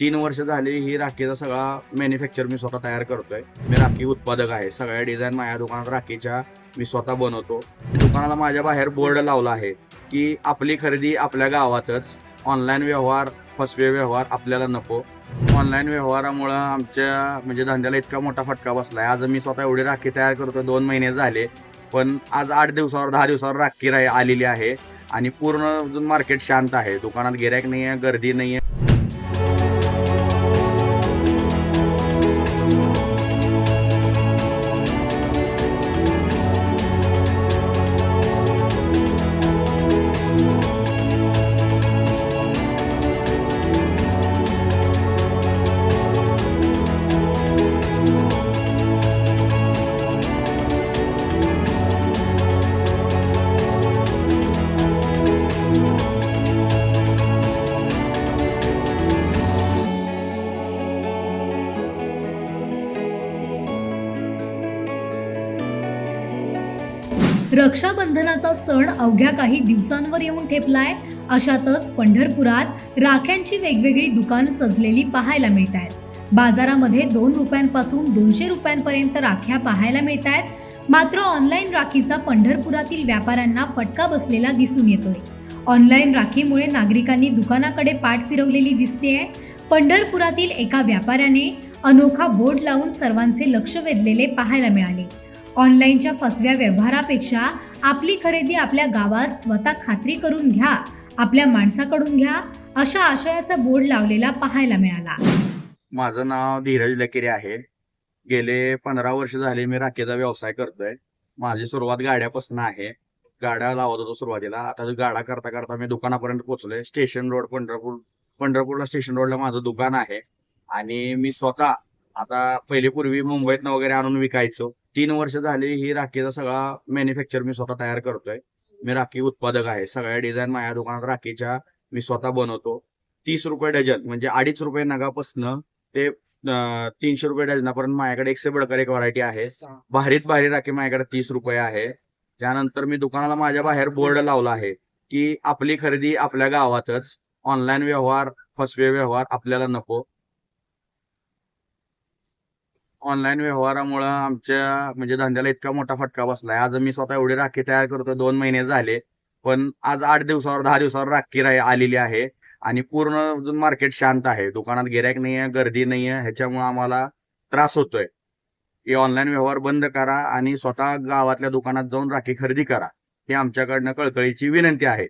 तीन वर्ष झाली ही राखीचा सगळा मॅन्युफॅक्चर मी स्वतः तयार करतोय. मी राखी उत्पादक आहे. सगळ्या डिझाईन माझ्या दुकानात राखीच्या मी स्वतः बनवतो. दुकानाला माझ्या बाहेर बोर्ड लावला आहे की आपली खरेदी आपल्या गावातच. ऑनलाईन व्यवहार फसवे व्यवहार आपल्याला नको. ऑनलाईन व्यवहारामुळं आमच्या म्हणजे धंद्याला इतका मोठा फटका बसलाय. आज मी स्वतः एवढी राखी तयार करतो दोन महिने झाले. पण आज आठ दिवसावर दहा दिवसावर राखी रा- आलेली आहे. आणि पूर्ण अजून मार्केट शांत आहे. दुकानात गिऱ्हाईक नाही आहे गर्दी नाही आहे रक्षाबंधनाचा सण अवघ्या काही दिवसांवर येऊन ठेपलाय. अशातच पंढरपुरात राख्यांची वेगवेगळी दुकान सजलेली पाहायला मिळत आहेत बाजारामध्ये दोन रुपयांपासून दोनशे रुपयांपर्यंत राख्या पाहायला मिळत आहेत मात्र ऑनलाईन राखीचा पंढरपुरातील व्यापाऱ्यांना फटका बसलेला दिसून येतोय. ऑनलाईन राखीमुळे नागरिकांनी दुकानाकडे पाठ फिरवलेली दिसतेय. पंढरपुरातील एका व्यापाऱ्याने अनोखा बोर्ड लावून सर्वांचे लक्ष वेधलेले पाहायला मिळाले. ऑनलाईनच्या फसव्या व्यवहारापेक्षा आपली खरेदी आपल्या गावात स्वतः खात्री करून घ्या आपल्या माणसाकडून घ्या अशा आशयाचा बोर्ड लावलेला पाहायला मिळाला. माझं नाव धीरज लकेरे आहे. गेले पंधरा वर्ष झाले मी राखेचा व्यवसाय करतोय. माझी सुरुवात गाड्यापासून आहे. गाड्या लावत होतो सुरुवातीला. आता गाडा करता करता मी दुकानापर्यंत पोहोचलोय. स्टेशन रोड पंढरपूर पंढरपूरला स्टेशन रोडला माझं दुकान आहे. आणि मी स्वतः आता पहिले पूर्वी मुंबईतनं वगैरे आणून विकायचो. तीन वर्ष झाली ही राखीचा सगळा मॅन्युफॅक्चर मी स्वतः तयार करतोय. मी राखी उत्पादक आहे. सगळ्या डिझाईन माझ्या दुकानात राखीच्या मी स्वतः बनवतो. तीस रुपये डझन म्हणजे अडीच रुपये नगापासनं ते तीनशे रुपये डझनापर्यंत माझ्याकडे एकशे बडकर एक व्हरायटी आहे. भारीत भारी राखी माझ्याकडे तीस रुपये आहे. त्यानंतर मी दुकानाला माझ्या बाहेर बोर्ड लावला आहे की आपली खरेदी आपल्या गावातच. ऑनलाईन व्यवहार फसवे व्यवहार आपल्याला नको. ऑनलाईन व्यवहारामुळं आमच्या म्हणजे धंद्याला इतका मोठा फटका बसलाय. आज मी स्वतः एवढी राखी तयार करतो दोन महिने झाले. पण आज आठ दिवसावर दहा दिवसावर राखी आलेली आहे. आणि पूर्ण अजून मार्केट शांत आहे. दुकानात गिऱ्हाईक नाही आहे गर्दी नाही आहे ह्याच्यामुळे आम्हाला त्रास होतोय. की ऑनलाईन व्यवहार बंद करा आणि स्वतः गावातल्या दुकानात जाऊन राखी खरेदी करा. ही आमच्याकडनं कळकळीची विनंती आहे.